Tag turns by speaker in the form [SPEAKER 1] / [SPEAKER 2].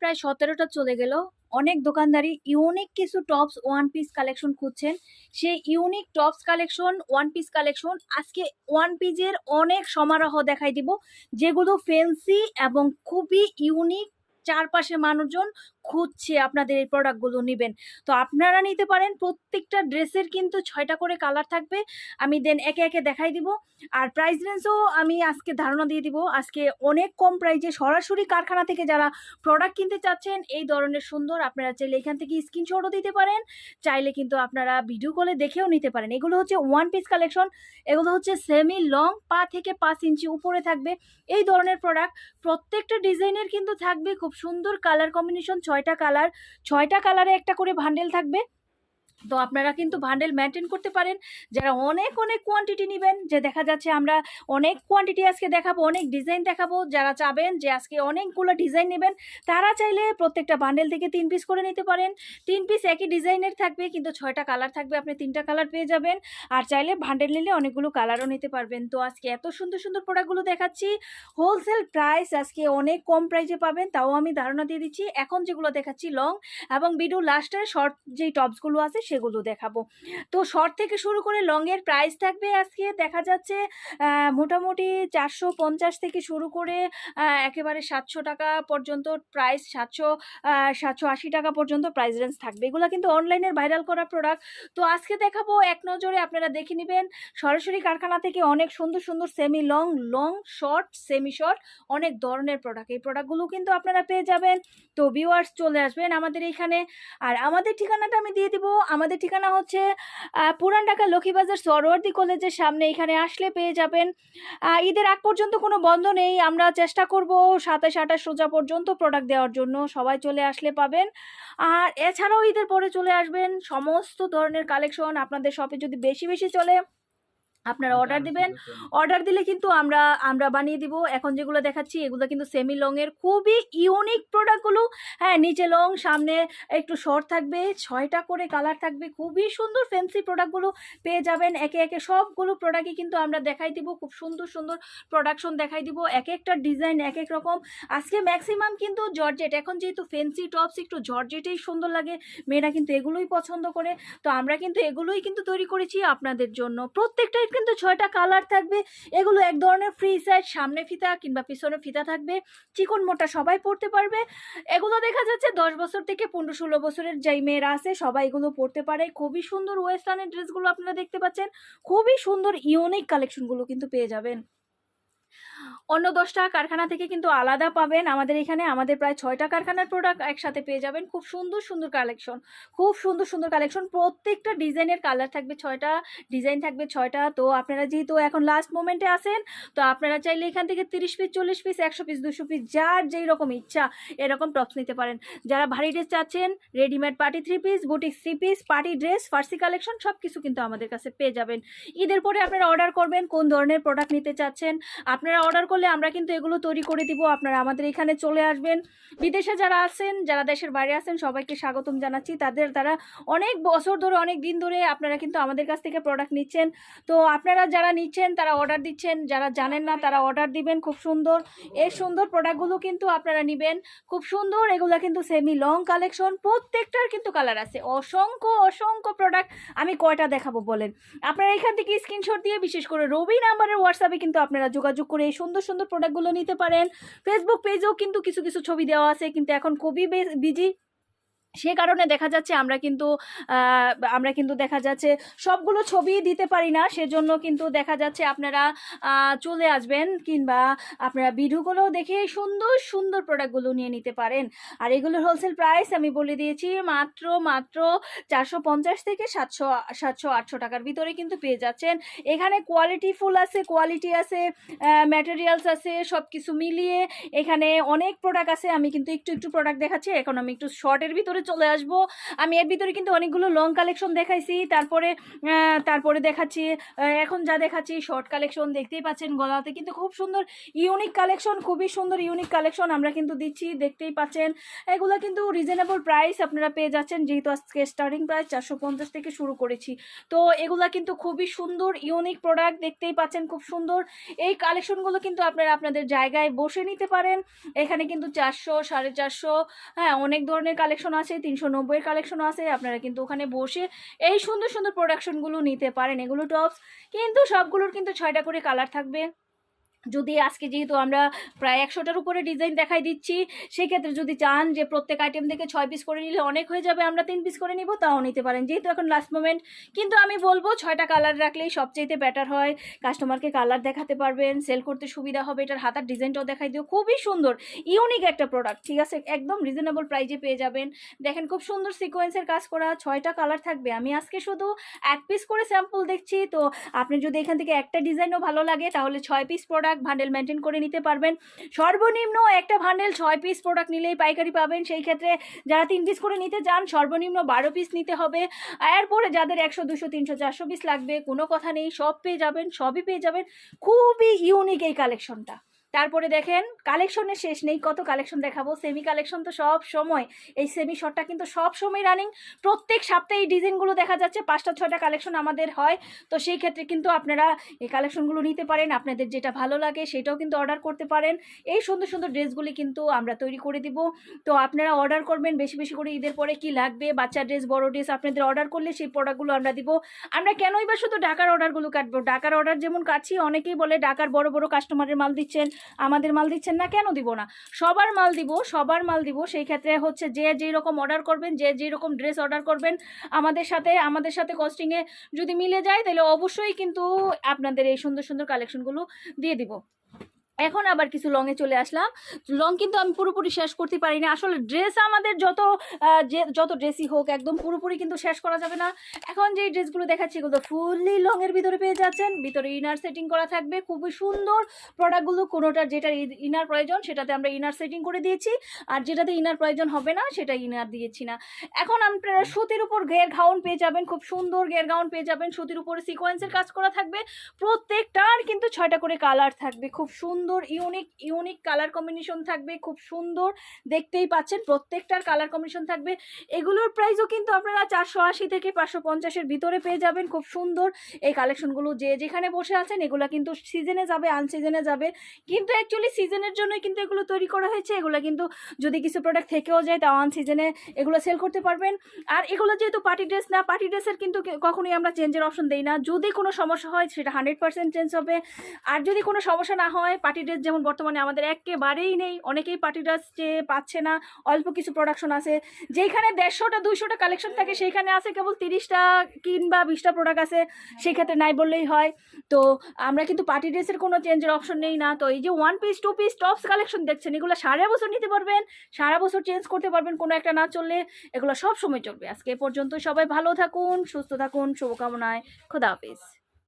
[SPEAKER 1] প্রায় সতেরোটা চলে গেল। অনেক দোকানদারি ইউনিক কিছু টপস ওয়ান পিস কালেকশন খুঁজছেন। সেই unique tops collection one piece collection আজকে ওয়ান পিসের অনেক সমারোহ দেখাই দিব, যেগুলো ফেন্সি এবং খুবই ইউনিক চারপাশে মানুষজন খুঁজছে আপনাদের এই প্রোডাক্টগুলো নেবেন। তো আপনারা নিতে পারেন, প্রত্যেকটা ড্রেসের কিন্তু ছয়টা করে কালার থাকবে। আমি দেন একে একে দেখাই দিব। আর প্রাইস রেঞ্জও আমি আজকে ধারণা দিয়ে দিব। আজকে অনেক কম প্রাইজে সরাসরি কারখানা থেকে যারা প্রোডাক্ট কিনতে চাচ্ছেন, এই ধরনের সুন্দর আপনারা চাইলে এখান থেকে স্ক্রিনশটও দিতে পারেন। চাইলে কিন্তু আপনারা ভিডিও কলে দেখেও নিতে পারেন। এগুলো হচ্ছে ওয়ান পিস কালেকশন এগুলো হচ্ছে সেমি লং পা থেকে পাঁচ ইঞ্চি উপরে থাকবে। এই ধরনের প্রোডাক্ট প্রত্যেকটা ডিজাইনের কিন্তু থাকবে খুব সুন্দর কালার কম্বিনেশন ছয়টা কালার ছয়টা কালারে একটা করে ভান্ডেল থাকবে। তো আপনারা কিন্তু ভান্ডেল মেনটেন করতে পারেন। যারা অনেক অনেক কোয়ান্টিটি নেবেন, যে দেখা যাচ্ছে আমরা অনেক কোয়ান্টিটি আজকে দেখাবো, অনেক ডিজাইন দেখাবো, যারা চাবেন যে আজকে অনেকগুলো ডিজাইন নেবেন, তারা চাইলে প্রত্যেকটা বান্ডেল থেকে তিন পিস করে নিতে পারেন। তিন পিস একই ডিজাইনের থাকবে, কিন্তু ছয়টা কালার থাকবে, আপনি তিনটা কালার পেয়ে যাবেন। আর চাইলে ভান্ডেল নিলে অনেকগুলো কালারও নিতে পারবেন। তো আজকে এত সুন্দর সুন্দর প্রোডাক্টগুলো দেখাচ্ছি। হোলসেল প্রাইস আজকে অনেক কম প্রাইসে পাবেন, তাও আমি ধারণা দিয়ে দিচ্ছি। এখন যেগুলো দেখাচ্ছি লং এবং ভিডিও লাস্টের শর্ট যেই টপসগুলো আছে সেগুলো দেখাবো। তো শর্ট থেকে শুরু করে লংয়ের প্রাইস থাকবে আজকে। দেখা যাচ্ছে মোটামুটি চারশো পঞ্চাশ থেকে শুরু করে একেবারে সাতশো টাকা পর্যন্ত প্রাইস সাতশো সাতশো আশি টাকা পর্যন্ত প্রাইস রেঞ্জ থাকবে। এগুলো কিন্তু অনলাইনের ভাইরাল করা প্রোডাক্ট তো আজকে দেখাবো এক নজরে আপনারা দেখে নেবেন, সরাসরি কারখানা থেকে অনেক সুন্দর সুন্দর semi long long short semi short অনেক ধরনের প্রোডাক্ট এই প্রোডাক্টগুলো কিন্তু আপনারা পেয়ে যাবেন। তো ভিউয়ার্স চলে আসবেন আমাদের এইখানে আর আমাদের ঠিকানাটা আমি দিয়ে দিব। আমাদের ঠিকানা হচ্ছে পুরান ঢাকা লক্ষ্মীবাজার সরোয়ার্দি কলেজের সামনে। এখানে আসলে পেয়ে যাবেন ঈদের আগ পর্যন্ত কোনো বন্ধ নেই। আমরা চেষ্টা করব সাতাশ আঠাশ সোজা পর্যন্ত প্রোডাক্ট দেওয়ার জন্য। সবাই চলে আসলে পাবেন। আর এছাড়াও ঈদের পরে চলে আসবেন সমস্ত ধরনের কালেকশন আপনাদের শপে যদি বেশি বেশি চলে আপনারা অর্ডার দিবেন। অর্ডার দিলে কিন্তু আমরা আমরা বানিয়ে দিব। এখন যেগুলো দেখাচ্ছি এগুলো কিন্তু সেমি লংয়ের খুবই ইউনিক প্রোডাক্টগুলো হ্যাঁ নিচে লং সামনে একটু শর্ট থাকবে ছয়টা করে কালার থাকবে। খুবই সুন্দর ফ্যান্সি প্রোডাক্টগুলো পেয়ে যাবেন। একে একে সবগুলো প্রোডাক্টই কিন্তু আমরা দেখাই দিব। খুব সুন্দর সুন্দর প্রোডাকশন দেখাই দিব। এক একটা ডিজাইন এক এক রকম। আজকে ম্যাক্সিমাম কিন্তু জর্জেট এখন যেহেতু ফ্যান্সি টপস একটু জর্জেটেই সুন্দর লাগে। মেয়েরা কিন্তু এগুলোই পছন্দ করে। তো আমরা কিন্তু এগুলোই কিন্তু তৈরি করেছি আপনাদের জন্য। প্রত্যেকটাই কিন্তু ছয়টা কালার থাকবে। এগুলো এক ধরনের ফ্রি সাইজ সামনে ফিতা কিংবা পিছনে ফিতা থাকবে। চিকন মোটা সবাই পড়তে পারবে। এগুলো দেখা যাচ্ছে দশ বছর থেকে পনেরো ষোলো বছরের যেই মেয়েরা আছে, সবাই এগুলো পড়তে পারে। খুবই সুন্দর ওয়েস্টার্নের ড্রেসগুলো আপনারা দেখতে পাচ্ছেন। খুবই সুন্দর ইউনিক কালেকশনগুলো কিন্তু পেয়ে যাবেন। অন্য দশটা কারখানা থেকে কিন্তু আলাদা পাবেন। আমাদের এখানে আমাদের প্রায় ছয়টা কারখানার প্রোডাক্ট একসাথে পেয়ে যাবেন। খুব সুন্দর সুন্দর কালেকশন খুব সুন্দর সুন্দর কালেকশন প্রত্যেকটা ডিজাইনের কালার থাকবে ছয়টা ডিজাইন থাকবে ছয়টা। তো আপনারা যেহেতু এখন লাস্ট মোমেন্টে আছেন, তো আপনারা চাইলে এখান থেকে তিরিশ পিস চল্লিশ পিস একশো পিস দুশো পিস যার যেই রকম ইচ্ছা এরকম টপস নিতে পারেন। যারা ভারী ড্রেস চাচ্ছেন readymade party three piece boutique three piece party dress ফার্সি কালেকশন সব কিছু কিন্তু আমাদের কাছে পেয়ে যাবেন। ঈদের পরে আপনারা অর্ডার করবেন কোন ধরনের প্রোডাক্ট নিতে চাচ্ছেন। আপনারা অর্ডার করলে আমরা কিন্তু এগুলো তৈরি করে দিব। আপনারা আমাদের এখানে চলে আসবেন। বিদেশে যারা আছেন, যারা দেশের বাইরে আছেন, সবাইকে স্বাগতম জানাচ্ছি। তাদের, তারা অনেক বছর ধরে, অনেক দিন ধরে আপনারা কিন্তু আমাদের কাছ থেকে প্রোডাক্ট নিচ্ছেন। তো আপনারা যারা নিচ্ছেন, তারা অর্ডার দিচ্ছেন। যারা জানেন না, তারা অর্ডার দিবেন। খুব সুন্দর। এই সুন্দর প্রোডাক্টগুলো কিন্তু আপনারা নেবেন। খুব সুন্দর এগুলো কিন্তু সেমি লং কালেকশন প্রত্যেকটার কিন্তু কালার আছে। অসংখ্য অসংখ্য প্রোডাক্ট আমি কয়টা দেখাবো বলেন? আপনারা এখান থেকে স্ক্রিনশট দিয়ে বিশেষ করে রবি নাম্বারের হোয়াটসঅ্যাপে কিন্তু আপনারা যোগাযোগ করে এই সুন্দর সুন্দর প্রোডাক্টগুলো নিতে পারেন। ফেসবুক পেজেও কিন্তু কিছু কিছু ছবি দেওয়া আছে, কিন্তু এখন খুবই বিজি সে কারণে দেখা যাচ্ছে আমরা কিন্তু আমরা কিন্তু দেখা যাচ্ছে সবগুলো ছবি দিতে পারি না। সেজন্য কিন্তু দেখা যাচ্ছে আপনারা চলে আসবেন কিংবা আপনারা ভিডিওগুলো দেখে সুন্দর সুন্দর প্রোডাক্টগুলো নিয়ে নিতে পারেন। আর এগুলোর হোলসেল প্রাইস আমি বলে দিয়েছি মাত্র মাত্র চারশো পঞ্চাশ থেকে সাতশো সাতশো, আটশো টাকার ভিতরে কিন্তু পেয়ে যাচ্ছেন। এখানে কোয়ালিটি ফুল আছে কোয়ালিটি আছে ম্যাটেরিয়ালস আছে সব কিছু মিলিয়ে এখানে অনেক প্রোডাক্ট আছে। আমি কিন্তু একটু একটু প্রোডাক্ট দেখাচ্ছি। এখন আমি একটু শর্টের ভিতরে তারপরে চলে আসব। আমি এর ভিতরে কিন্তু অনেকগুলো লং কালেকশন দেখাইছি। তারপরে তারপরে দেখাচ্ছি এখন যা দেখাচ্ছি শর্ট কালেকশন দেখতেই পাচ্ছেন গলাতে। কিন্তু খুব সুন্দর ইউনিক কালেকশন খুবই সুন্দর ইউনিক কালেকশন আমরা কিন্তু দিচ্ছি, দেখতেই পাচ্ছেন। এগুলো কিন্তু রিজনেবল প্রাইস আপনারা পেয়ে যাচ্ছেন, যেহেতু আজকে স্টার্টিং প্রাইস চারশো পঞ্চাশ থেকে শুরু করেছি। তো এগুলা কিন্তু খুবই সুন্দর ইউনিক প্রোডাক্ট দেখতেই পাচ্ছেন, খুব সুন্দর। এই কালেকশনগুলো কিন্তু আপনারা আপনাদের জায়গায় বসে নিতে পারেন। এখানে কিন্তু চারশো, সাড়ে চারশো হ্যাঁ অনেক ধরনের কালেকশন আছে। তিনশো নব্বইয়ের কালেকশনও আছে, আপনারা কিন্তু ওখানে বসে এই সুন্দর সুন্দর প্রোডাকশনগুলো নিতে পারেন, এগুলো টপস কিন্তু সবগুলোর কিন্তু ছয়টা করে কালার থাকবে। যদি আজকে যেহেতু আমরা প্রায় একশোটার উপরে ডিজাইন দেখাই দিচ্ছি, সেক্ষেত্রে যদি চান যে প্রত্যেক আইটেম থেকে ছয় পিস করে নিলে অনেক হয়ে যাবে, আমরা তিন পিস করে নিব, তাও নিতে পারেন। যেহেতু এখন লাস্ট মোমেন্ট কিন্তু আমি বলব ছয়টা কালার রাখলেই সবচেয়ে বেটার হয়। কাস্টমারকে কালার দেখাতে পারবেন সেল করতে সুবিধা হবে, এটার হাতার ডিজাইনটাও দেখাই দিও। খুবই সুন্দর ইউনিক একটা প্রোডাক্ট ঠিক আছে? একদম রিজনেবল প্রাইজে পেয়ে যাবেন। দেখেন খুব সুন্দর সিকোয়েন্সের কাজ করা, ছয়টা কালার থাকবে। আমি আজকে শুধু এক পিস করে স্যাম্পল দেখছি, তো আপনি যদি এখান থেকে একটা ডিজাইনও ভালো লাগে, তাহলে ছয় পিস প্রোডাক্ট ভান্ডেল মেনটেন করে নিতে পারবেন। সর্বনিম্ন একটা ভান্ডেল ছয় পিস প্রোডাক্ট নিলেই পাইকারি পাবেন। সেই ক্ষেত্রে যারা তিন পিস করে নিতে চান, সর্বনিম্ন বারো পিস নিতে হবে। এরপরে যাদের একশো, দুশো, তিনশো, চারশো পিস লাগবে, কোনো কথা নেই, সব পেয়ে যাবেন, সবই পেয়ে যাবেন। খুবই ইউনিক এই কালেকশনটা তারপরে দেখেন কালেকশনের শেষ নেই, কত কালেকশন দেখাবো? সেমি কালেকশন তো সব সময়। এই সেমি শটটা কিন্তু সব সময় রানিং প্রত্যেক সপ্তাহে এই ডিজাইনগুলো দেখা যাচ্ছে, পাঁচটা, ছয়টা কালেকশন আমাদের হয়। তো সেই ক্ষেত্রে কিন্তু আপনারা এই কালেকশনগুলো নিতে পারেন, আপনাদের যেটা ভালো লাগে সেটাও কিন্তু অর্ডার করতে পারেন। এই সুন্দর সুন্দর ড্রেসগুলি কিন্তু আমরা তৈরি করে দিব। তো আপনারা অর্ডার করবেন, বেশি বেশি করে ঈদের পরে কি লাগবে? বাচ্চার ড্রেস বড় ড্রেস আপনাদের অর্ডার করলে সেই প্রোডাক্টগুলো আমরা দিব। আমরা কেনই বা শুধু ঢাকার অর্ডারগুলো কাটবো? ঢাকার অর্ডার যেমন কাটছি, অনেকেই বলে ঢাকার বড় বড় কাস্টমারের মাল দিচ্ছেন। আমাদের মাল দিচ্ছেন না কেন দিব না? সবার মাল দিব, সবার মাল দিব, সেই ক্ষেত্রে হচ্ছে যে যেই রকম অর্ডার করবেন, যে যেই রকম ড্রেস অর্ডার করবেন, আমাদের সাথে আমাদের সাথে কস্টিংয়ে যদি মিলে যায়, তাহলে অবশ্যই কিন্তু আপনাদের এই সুন্দর সুন্দর কালেকশনগুলো দিয়ে দিব। এখন আবার কিছু লংয়ে চলে আসলাম। লং কিন্তু আমি পুরোপুরি শেষ করতে পারি না আসলে ড্রেস আমাদের যত যত ড্রেসই হোক, একদম পুরোপুরি কিন্তু শেষ করা যাবে না। এখন যে ড্রেসগুলো দেখাচ্ছি, এগুলো ফুললি লংয়ের ভিতরে পেয়ে যাচ্ছেন। ভিতরে ইনার সেটিং করা থাকবে। খুবই সুন্দর প্রোডাক্টগুলো কোনোটার যেটা ইনার প্রয়োজন, সেটাতে আমরা ইনার সেটিং করে দিয়েছি। আর যেটাতে ইনার প্রয়োজন হবে না, সেটা ইনার দিয়েছি না। এখন আপনারা সুতির উপর ঘের গাউন পেয়ে যাবেন, খুব সুন্দর ঘের গাউন পেয়ে যাবেন। সুতির উপরে সিকোয়েন্সের কাজ করা থাকবে। প্রত্যেকটার কিন্তু ছয়টা করে কালার থাকবে, খুব সুন্দর ইউনিক ইউনিক কালার কম্বিনেশন থাকবে, খুব সুন্দর দেখতেই পাচ্ছেন, প্রত্যেকটার কালার কম্বিনেশন থাকবে। এগুলোর প্রাইসও কিন্তু আপনারা চারশো আশি থেকে পাঁচশো পঞ্চাশের ভিতরে পেয়ে যাবেন, খুব সুন্দর। এই কালেকশনগুলো যে যেখানে বসে আছেন, এগুলো কিন্তু সিজনে যাবে আনসিজনে যাবে। কিন্তু অ্যাকচুয়ালি সিজনের জন্যই কিন্তু এগুলো তৈরি করা হয়েছে, এগুলো কিন্তু যদি কিছু প্রোডাক্ট থেকেও যায়, তাও আনসিজনে এগুলো সেল করতে পারবেন। আর এগুলো যেহেতু পার্টি ড্রেস না পার্টি ড্রেসের কিন্তু কখনোই আমরা চেঞ্জের অপশন দেই না। যদি কোনো সমস্যা হয়, সেটা হান্ড্রেড পার্সেন্ট চেঞ্জ হবে। আর যদি কোনো সমস্যা না হয় পার্টি ড্রেস যেমন বর্তমানে আমাদের একেবারেই নেই। অনেকেই পার্টি ড্রেস পাচ্ছে না, অল্প কিছু প্রোডাকশন আছে। যেখানে দেড়শোটা দুইশোটা কালেকশন থাকে, সেইখানে আছে কেবল তিরিশটা কিংবা বিশটা প্রোডাক্ট আছে, সেক্ষেত্রে নাই বললেই হয়। তো আমরা কিন্তু পার্টি ড্রেসের কোনো চেঞ্জের অপশন নেই না। তো এই যে one piece two piece tops collection দেখছেন, এগুলো সারা বছর নিতে পারবেন, সারা বছর চেঞ্জ করতে পারবেন, কোনো একটা না চললে এগুলো সব সময় চলবে। আজকে পর্যন্ত সবাই ভালো থাকুন, সুস্থ থাকুন, শুভকামনায়, খোদা হাফিজ।